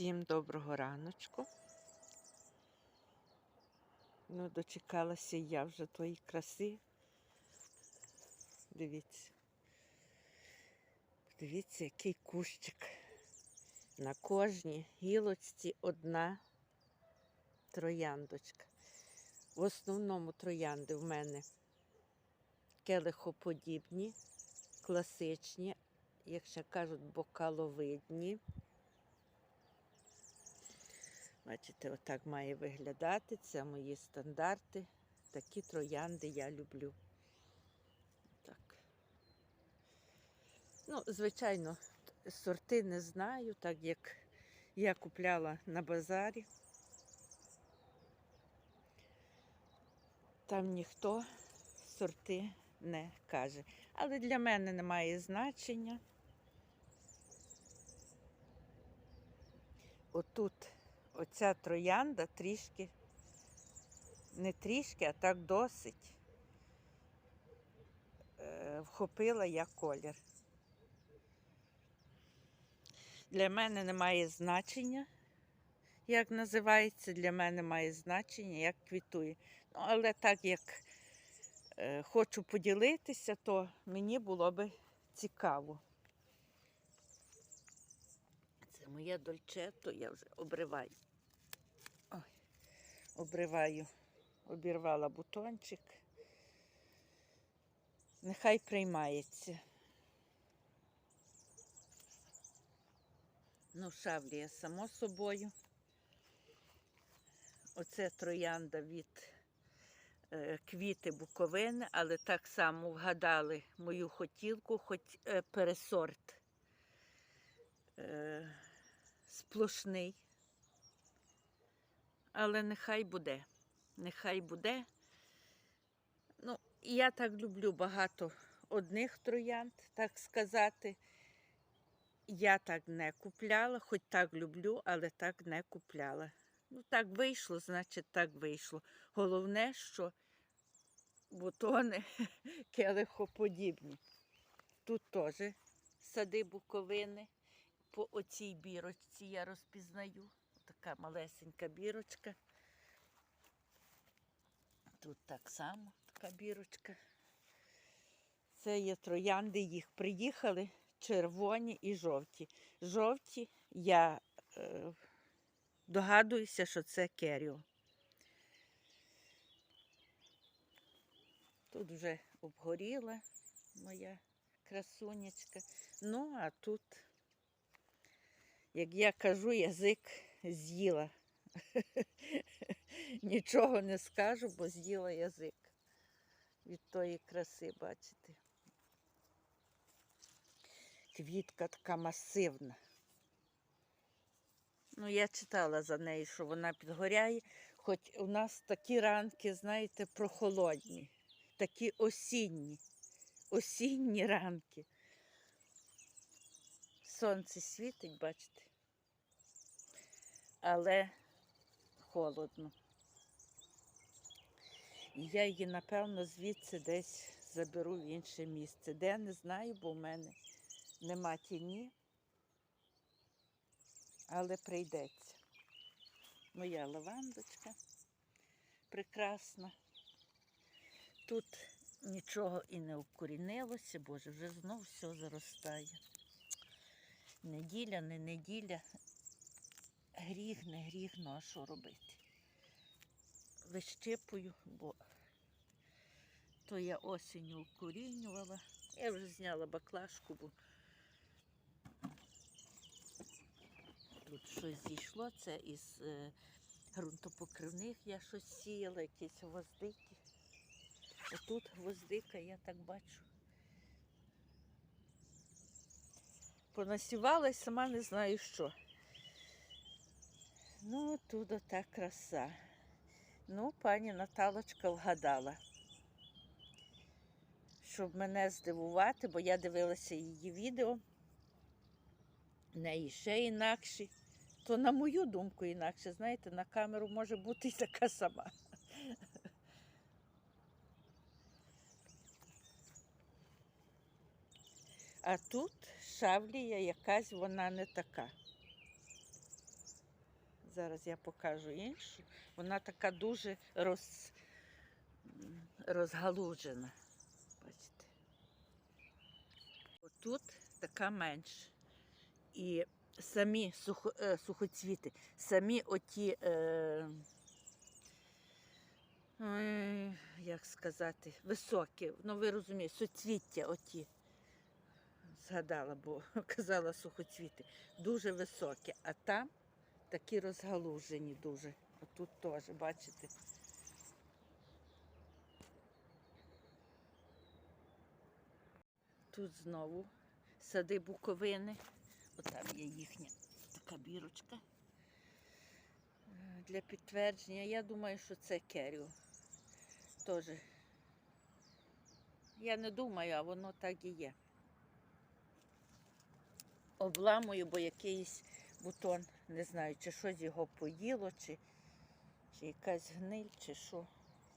Всім доброго раночку. Ну, дочекалася я вже тої краси. Дивіться. Дивіться, який кущик. На кожній гілочці одна трояндочка. В основному троянди в мене келихоподібні, класичні, як ще кажуть, бокаловидні. Бачите, отак має виглядати. Це мої стандарти. Такі троянди я люблю. Так. Ну, звичайно, сорти не знаю, так як я купляла на базарі. Там ніхто сорти не каже. Але для мене немає значення. Отут оця троянда трішки, не трішки, а так досить е, вхопила я колір. Для мене немає значення, як називається, для мене має значення, як квітує. Ну, але так як е, хочу поділитися, то мені було би цікаво. Це моє дольчето, я вже обриваю. Обриваю, обірвала бутончик. Нехай приймається. Ну, шавлія, само собою. Оце троянда від е, квіти буковини, але так само вгадали мою хотілку, хоч е, пересорт е, сплошний. Але нехай буде. Нехай буде. Ну, я так люблю багато одних троянд, так сказати. Я так не купляла, хоч так люблю, але так не купляла. Ну, так вийшло, значить, так вийшло. Головне, що бутони келихоподібні. Тут теж сади буковини. По оцій бірочці я розпізнаю. Така малесенька бірочка. Тут так само така бірочка. Це є троянди, їх приїхали червоні і жовті. Жовті я е, догадуюся, що це керіо. Тут вже обгоріла моя красунечка. Ну, а тут, як я кажу, язик з'їла. Нічого не скажу, бо з'їла язик від тої краси, бачите. Квітка така масивна. Ну, я читала за нею, що вона підгоряє, хоч у нас такі ранки, знаєте, прохолодні, такі осінні, осінні ранки. Сонце світить, бачите, але холодно. Я її, напевно, звідси десь заберу в інше місце. Де не знаю, бо в мене нема тіні, але прийдеться. Моя лавандочка прекрасна. Тут нічого і не укорінилося, боже, вже знов все заростає. Неділя, не неділя. Гріх, не гріх, ну а що робити? Вищипую, бо то я осінню укорінювала. Я вже зняла баклажку, бо тут щось зійшло. Це із е, ґрунтопокривних я щось сіяла, якісь гвоздики. Отут гвоздика, я так бачу. Понасівала і сама не знаю що. Ну, тут ота краса. Ну, пані Наталочка вгадала. Щоб мене здивувати, бо я дивилася її відео. В неї ще інакші. То на мою думку інакше, знаєте, на камеру може бути і така сама. А тут шавлія якась, вона не така. Зараз я покажу іншу. Вона така дуже роз... розгалужена. Бачите. Отут така менша. І самі сухо, е, сухоцвіти, самі оті, е, як сказати, високі, ну ви розумієте, суцвіття оті. Згадала, бо казала сухоцвіти. Дуже високі, а там такі розгалужені дуже. Отут теж, бачите. Тут знову сади буковини. Отам є їхня така бірочка. Е, Для підтвердження. Я думаю, що це керіо. Теж. Я не думаю, а воно так і є. Обламую, бо якийсь бутон, не знаю, чи щось його поїло, чи, чи якась гниль, чи що.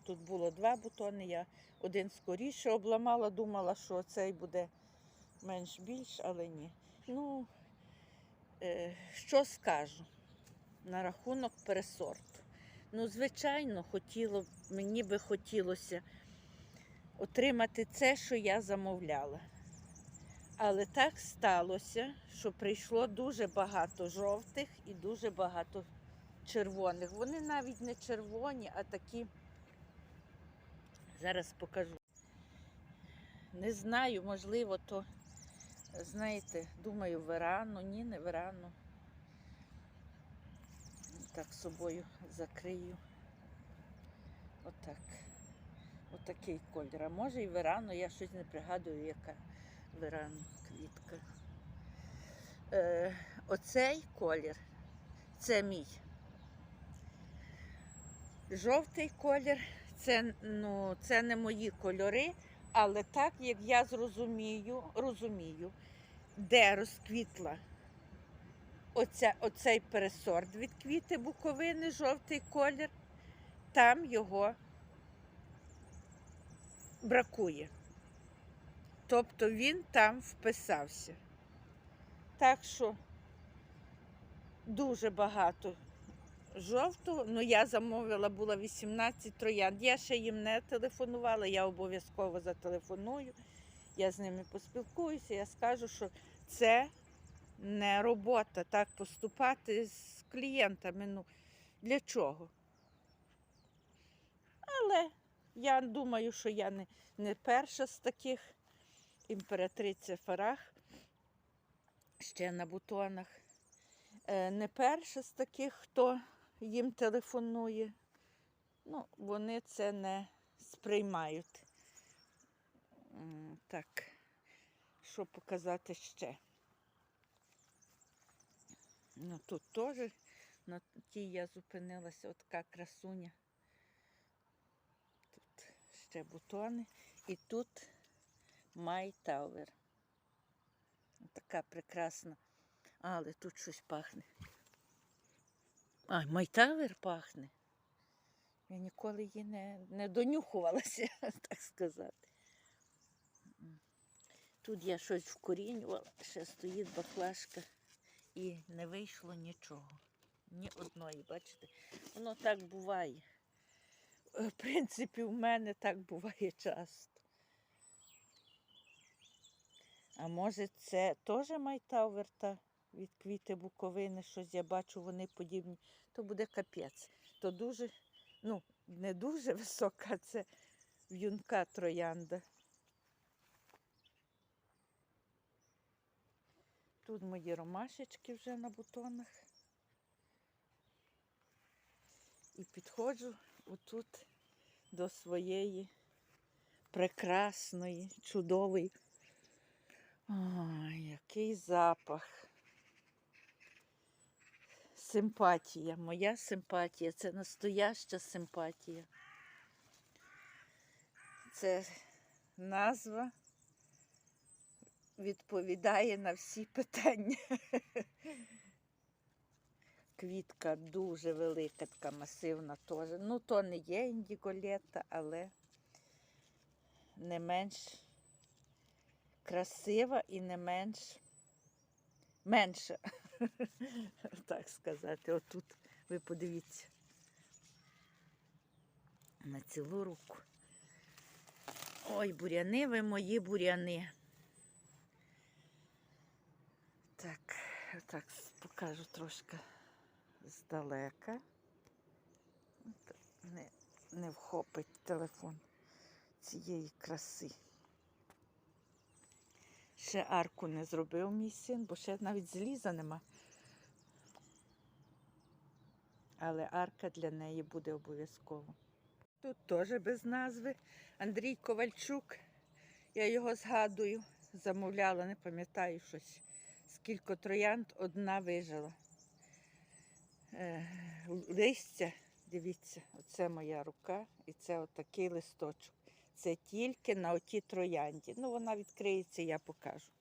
Тут було два бутони, я один скоріше обламала, думала, що цей буде менш більш, але ні. Ну, е, що скажу на рахунок пересорту. Ну, звичайно, хотіло, мені би хотілося отримати це, що я замовляла. Але так сталося, що прийшло дуже багато жовтих і дуже багато червоних. Вони навіть не червоні, а такі. Зараз покажу. Не знаю, можливо, то, знаєте, думаю, верану. Ні, не верану. Так собою закрию. Отак. Отакий колір. А може і верану, я щось не пригадую, яка верану квітка. Е, оцей колір це мій. Жовтий колір це, ну, це не мої кольори, але так як я зрозумію, розумію, де розквітла оця, оцей пересорт від квіти буковини, жовтий колір, там його бракує. Тобто він там вписався. Так що дуже багато жовтого. Ну, я замовила була 18 троянд. Я ще їм не телефонувала, я обов'язково зателефоную. Я з ними поспілкуюся, я скажу, що це не робота так поступати з клієнтами. Ну, для чого? Але я думаю, що я не, не перша з таких імператриця Фарах, ще на бутонах. Е, Не перша з таких, хто їм телефонує. Ну, вони це не сприймають. Так, що показати ще? Ну, тут теж на тій я зупинилася, от така красуня. Тут ще бутони. І тут Майтауер. Така прекрасна. Але тут щось пахне. А, Майтауер пахне. Я ніколи її не, не донюхувалася, так сказати. Тут я щось вкорінювала, ще стоїть баклажка і не вийшло нічого. Ні одної, бачите? Воно так буває. В принципі, в мене так буває часто. А може це теж майтауверта від квіти буковини, щось я бачу, вони подібні, то буде капець. То дуже, ну, не дуже висока, це в'юнка троянда. Тут мої ромашечки вже на бутонах. І підходжу отут до своєї прекрасної, чудової. Ой, який запах. Симпатія, моя симпатія, це настояща симпатія. Це назва відповідає на всі питання. Квітка дуже велика, така масивна теж. Ну, то не є індіголета, але не менш красива і не менш менша, так сказати. Отут Ви подивіться. На цілу руку. Ой, буряни ви мої буряни. Так, так, покажу трошки здалека. Не, не вхопить телефон цієї краси. Ще арку не зробив мій син, бо ще навіть зліза нема. Але арка для неї буде обов'язково. Тут теж без назви. Андрій Ковальчук. Я його згадую. Замовляла, не пам'ятаю щось. Скільки троянд одна вижила. Е, листя, дивіться, оце моя рука і це отакий листочок. Це тільки на отій троянді. Ну, вона відкриється, я покажу.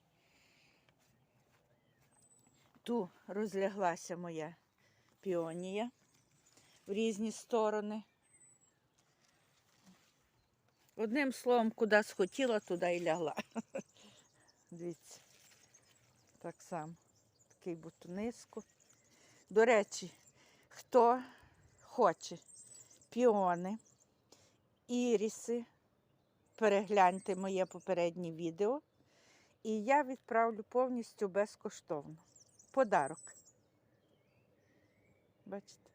Ту розляглася моя піонія в різні сторони. Одним словом, куди схотіла, туди і лягла. Дивіться, так само, такий бутониску. До речі, хто хоче піони, іріси, перегляньте моє попереднє відео, і я відправлю повністю безкоштовно. Подарок. Бачите?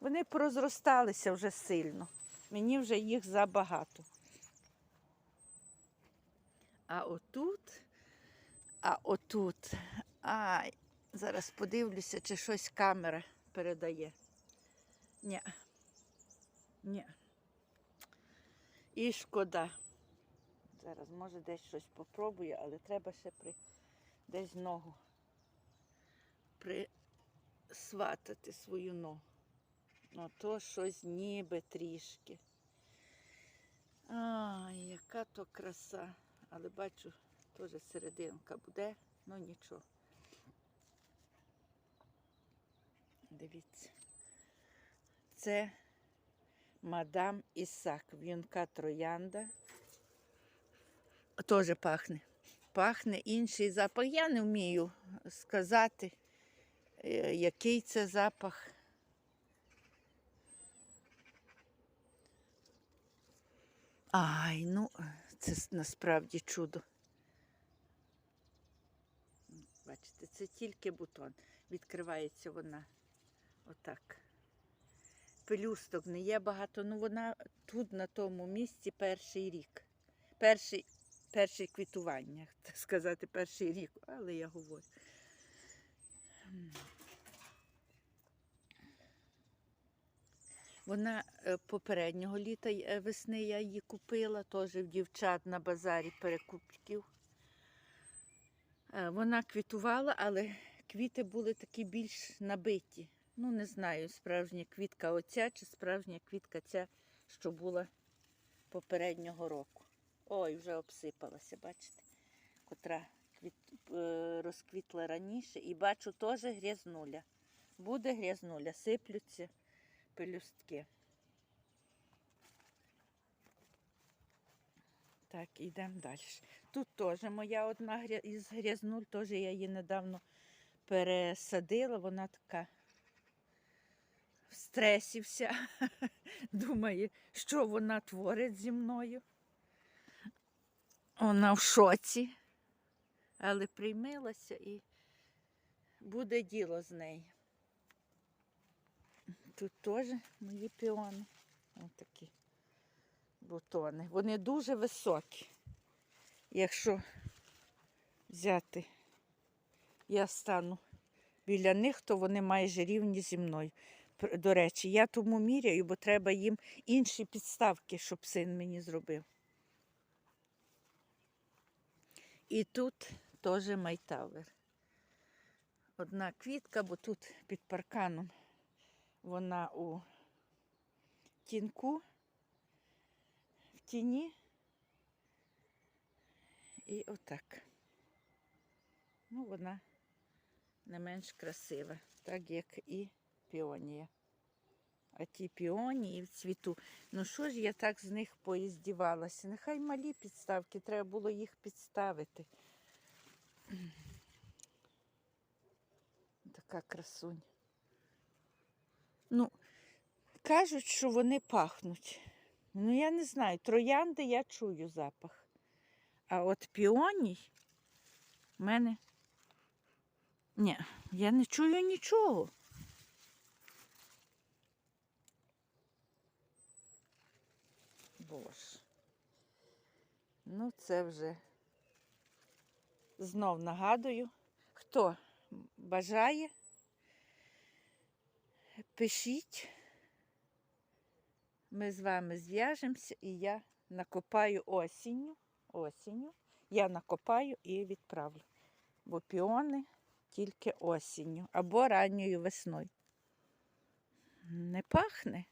Вони порозросталися вже сильно. Мені вже їх забагато. А отут, а отут, ай, зараз подивлюся, чи щось камера передає. Ні. Ні. І шкода. Зараз, може, десь щось попробую, але треба ще при десь ногу присватати свою ногу. Ну, то щось ніби трішки. Ай, яка то краса. Але бачу, теж серединка буде, ну нічого. Дивіться. Це мадам Ісак, в'юнка троянда. Теж пахне. Пахне інший запах. Я не вмію сказати, е, який це запах. Ай, ну, це насправді чудо. Бачите, це тільки бутон. Відкривається вона отак. Пелюсток не є багато, ну вона тут на тому місці перший рік. Перший, перший квітування, так сказати, перший рік, але я говорю. Вона е, попереднього літа е, весни я її купила, теж в дівчат на базарі перекупків. Е, Вона квітувала, але квіти були такі більш набиті. Ну, не знаю, справжня квітка оця чи справжня квітка ця, що була попереднього року. Ой, вже обсипалася, бачите, котра квіт, е, розквітла раніше. І бачу теж грязнуля. Буде грязнуля, сиплються пелюстки. Так, йдемо далі. Тут теж моя одна із грязнуль, теж я її недавно пересадила. Вона така в стресі вся. Думає, що вона творить зі мною. Вона в шоці, але приймилася і буде діло з нею. Тут теж мої піони. Ось такі бутони. Вони дуже високі. Якщо взяти, я стану біля них, то вони майже рівні зі мною. До речі, я тому міряю, бо треба їм інші підставки, щоб син мені зробив. І тут теж майтавер. Одна квітка, бо тут під парканом вона у тінку, в тіні. І отак. Ну, вона не менш красива, так як і піонія. А ті піонії в цвіту. Ну що ж я так з них поїздівалася? Нехай малі підставки, треба було їх підставити. Така красунь. Ну, кажуть, що вони пахнуть. Ну, я не знаю, троянди я чую запах. А от піоній в мене. Ні, я не чую нічого. Боже. Ну, це вже знов нагадую, хто бажає, пишіть. Ми з вами зв'яжемося і я накопаю осінню. осінню. Я накопаю і відправлю. Бо піони тільки осінню або ранньою весною. Не пахне.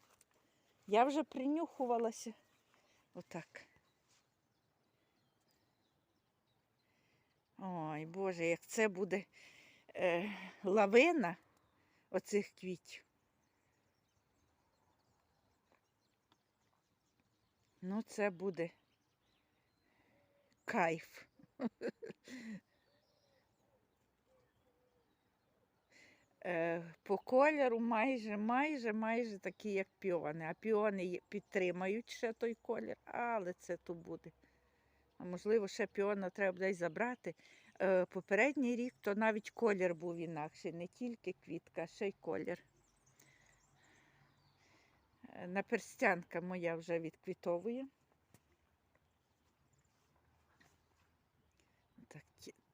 Я вже принюхувалася. Отак. Ой, Боже, як це буде е, лавина оцих квітів. Ну, це буде кайф. По кольору майже, майже, майже такі, як піони. А піони підтримають ще той колір, але це то буде. А можливо, ще піона треба буде забрати. Е, Попередній рік то навіть колір був інакший, не тільки квітка, а ще й колір. Е, Наперстянка моя вже відквітовує. Так,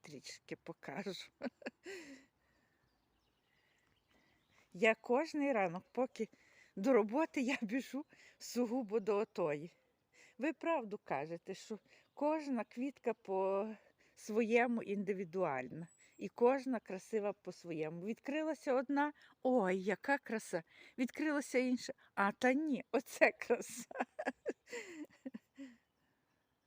трішки покажу. Я кожний ранок, поки до роботи я біжу сугубо до отої. Ви правду кажете, що кожна квітка по своєму індивідуальна. І кожна красива по-своєму. Відкрилася одна, ой, яка краса. Відкрилася інша, а та ні, оце краса.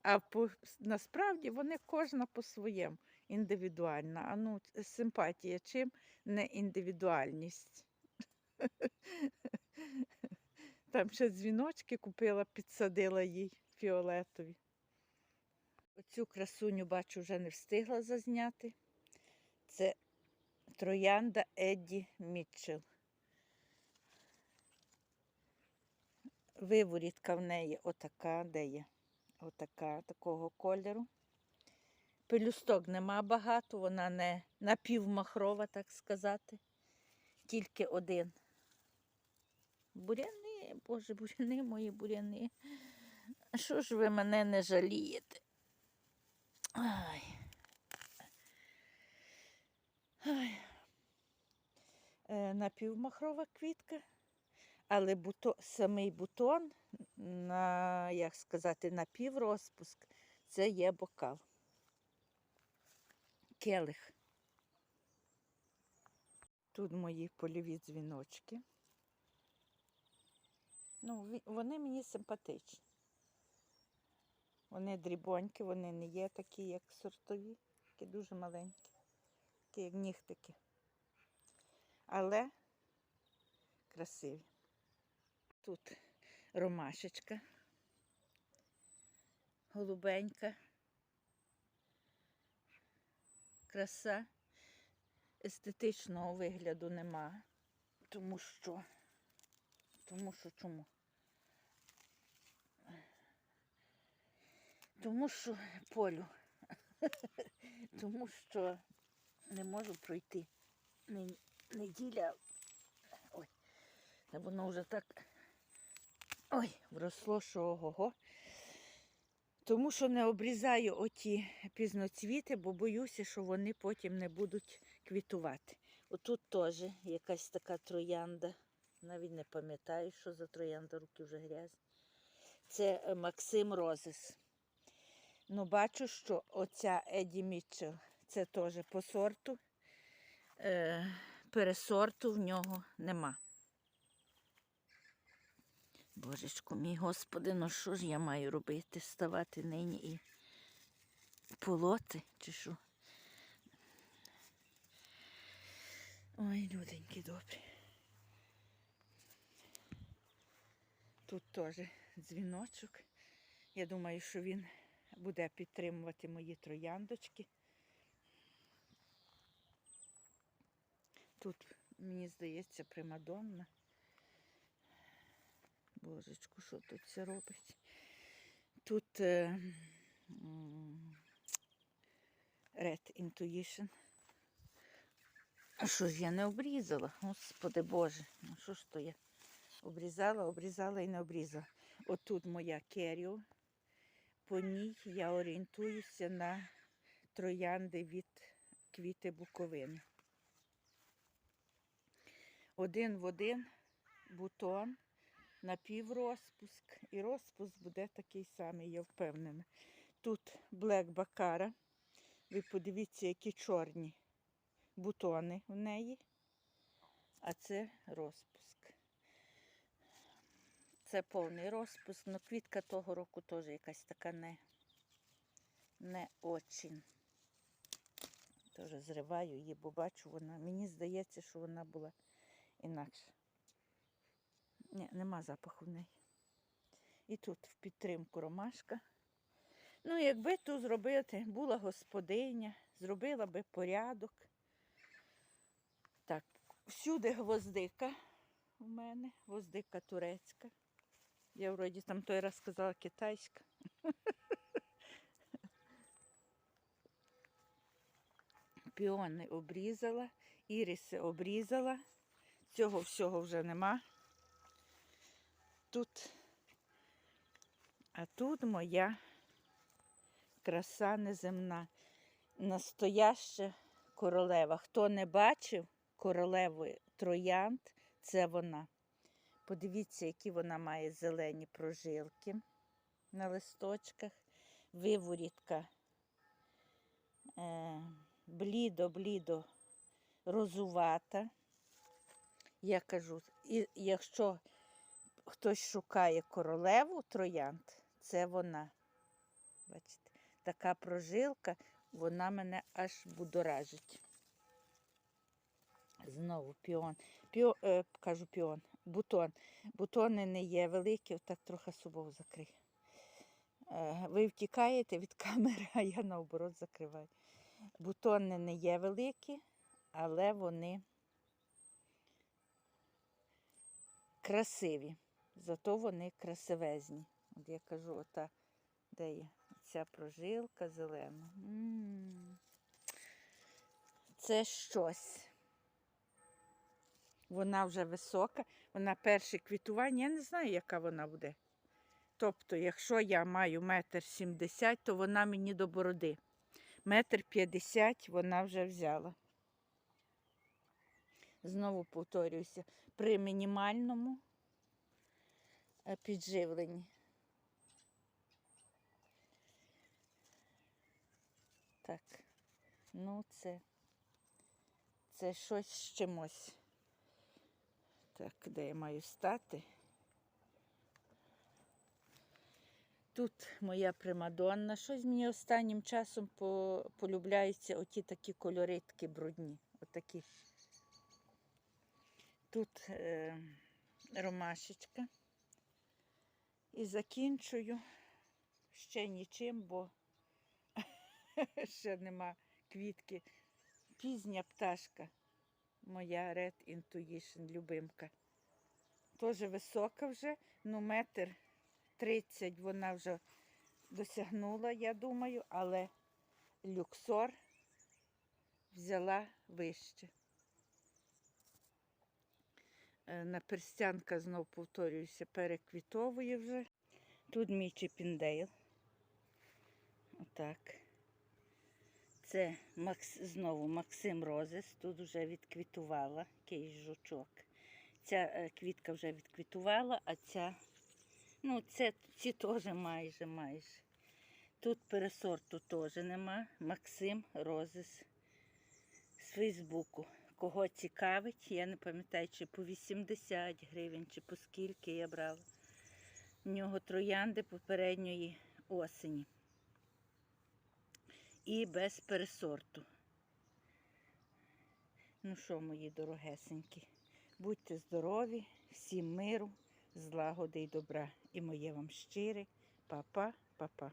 А по, насправді вони кожна по-своєму індивідуальна. А ну, симпатія чим не індивідуальність. Там ще дзвіночки купила, підсадила їй фіолетові. Оцю красуню, бачу, вже не встигла зазняти. Це троянда Едді Мітчелл. Виворітка в неї отака, де є? Отака, такого кольору. Пелюсток нема багато, вона не напівмахрова, так сказати. Тільки один. Буряни, боже, буряни мої буряни. Що ж ви мене не жалієте? Ай. Ай. Е, напівмахрова квітка, але буто, самий бутон на, як сказати, напіврозпуск це є бокал. Келих. Тут мої польові дзвіночки. Ну, вони мені симпатичні. Вони дрібонькі, вони не є такі, як сортові, такі дуже маленькі, такі як нігтики. Але красиві. Тут ромашечка, голубенька, краса. Естетичного вигляду нема, тому що, тому що чому? Тому що полю. Тому що не можу пройти. Неділя. Ой, воно вже так. Ой, вросло, що ого-го. Тому що не обрізаю оті пізноцвіти, бо боюся, що вони потім не будуть квітувати. Отут теж якась така троянда. Навіть не пам'ятаю, що за троянда, руки вже грязні. Це е, Максим Розес. Ну, бачу, що оця Еді Мітчелл, це теж по сорту. Е, пересорту в нього нема. Божечко мій господи, ну що ж я маю робити? Ставати нині і полоти, чи що? Ой, люденькі добрі. Тут теж дзвіночок. Я думаю, що він буде підтримувати мої трояндочки. Тут, мені здається, примадонна. Божечку, що тут це робить? Тут е, Red Intuition. А що ж я не обрізала? Господи Боже, ну що ж то я? Обрізала, обрізала і не обрізала. Отут моя керіо. По ній я орієнтуюся на троянди від квіти Буковини. Один в один бутон, напіврозпуск. І розпуск буде такий самий, я впевнена. Тут Блек Бакара. Ви подивіться, які чорні бутони в неї. А це розпуск. Це повний розпуск, але квітка того року теж якась така не, не очень. Теж зриваю її, бо бачу, вона. Мені здається, що вона була інакше. Ні, нема запаху в неї. І тут в підтримку ромашка. Ну, якби тут зробити, була господиня, зробила би порядок. Так, всюди гвоздика у мене, гвоздика турецька. Я вроді там той раз сказала китайська. Піони обрізала, іріси обрізала. Цього всього вже нема. Тут, а тут моя краса неземна. Настояща королева. Хто не бачив королеви троянд, це вона. Подивіться, які вона має зелені прожилки на листочках, виворітка е, блідо-блідо розувата. Я кажу, і якщо хтось шукає королеву троянд, це вона. Бачите, така прожилка, вона мене аж будоражить. Знову піон. Піо, е, кажу піон, бутон. Бутони не є великі, так трохи собою закрию. Е, ви втікаєте від камери, а я наоборот закриваю. Бутони не є великі, але вони красиві. Зато вони красивезні. От я кажу, ота, де є ця прожилка зелена. Це щось. Вона вже висока, вона перше квітування, я не знаю, яка вона буде. Тобто, якщо я маю метр сімдесят, то вона мені до бороди. Метр п'ятдесят вона вже взяла. Знову повторююся, при мінімальному підживленні. Так, ну це, це щось з чимось. Так, де я маю стати? Тут моя примадонна. Щось мені останнім часом полюбляються оті такі кольоритки брудні. Отакі. Тут е, ромашечка. І закінчую ще нічим, бо ще нема квітки. Пізня пташка. Моя Red Intuition, любимка. Теж висока вже, ну метр тридцять вона вже досягнула, я думаю, але люксор взяла вище. Е, Наперстянка, знов повторююся, переквітовує вже. Тут мій чіпіндейл. Отак. Це Макс, знову Максим Розес. Тут вже відквітувала якийсь жучок. Ця е, квітка вже відквітувала, а ця, ну, це, ці теж майже майже. Тут пересорту теж нема. Максим Розес з Фейсбуку. Кого цікавить, я не пам'ятаю, чи по 80 гривень, чи по скільки я брала. В нього троянди попередньої осені і без пересорту. Ну що, мої дорогесенькі, будьте здорові, всім миру, злагоди й добра. І моє вам щире, па-па, па-па.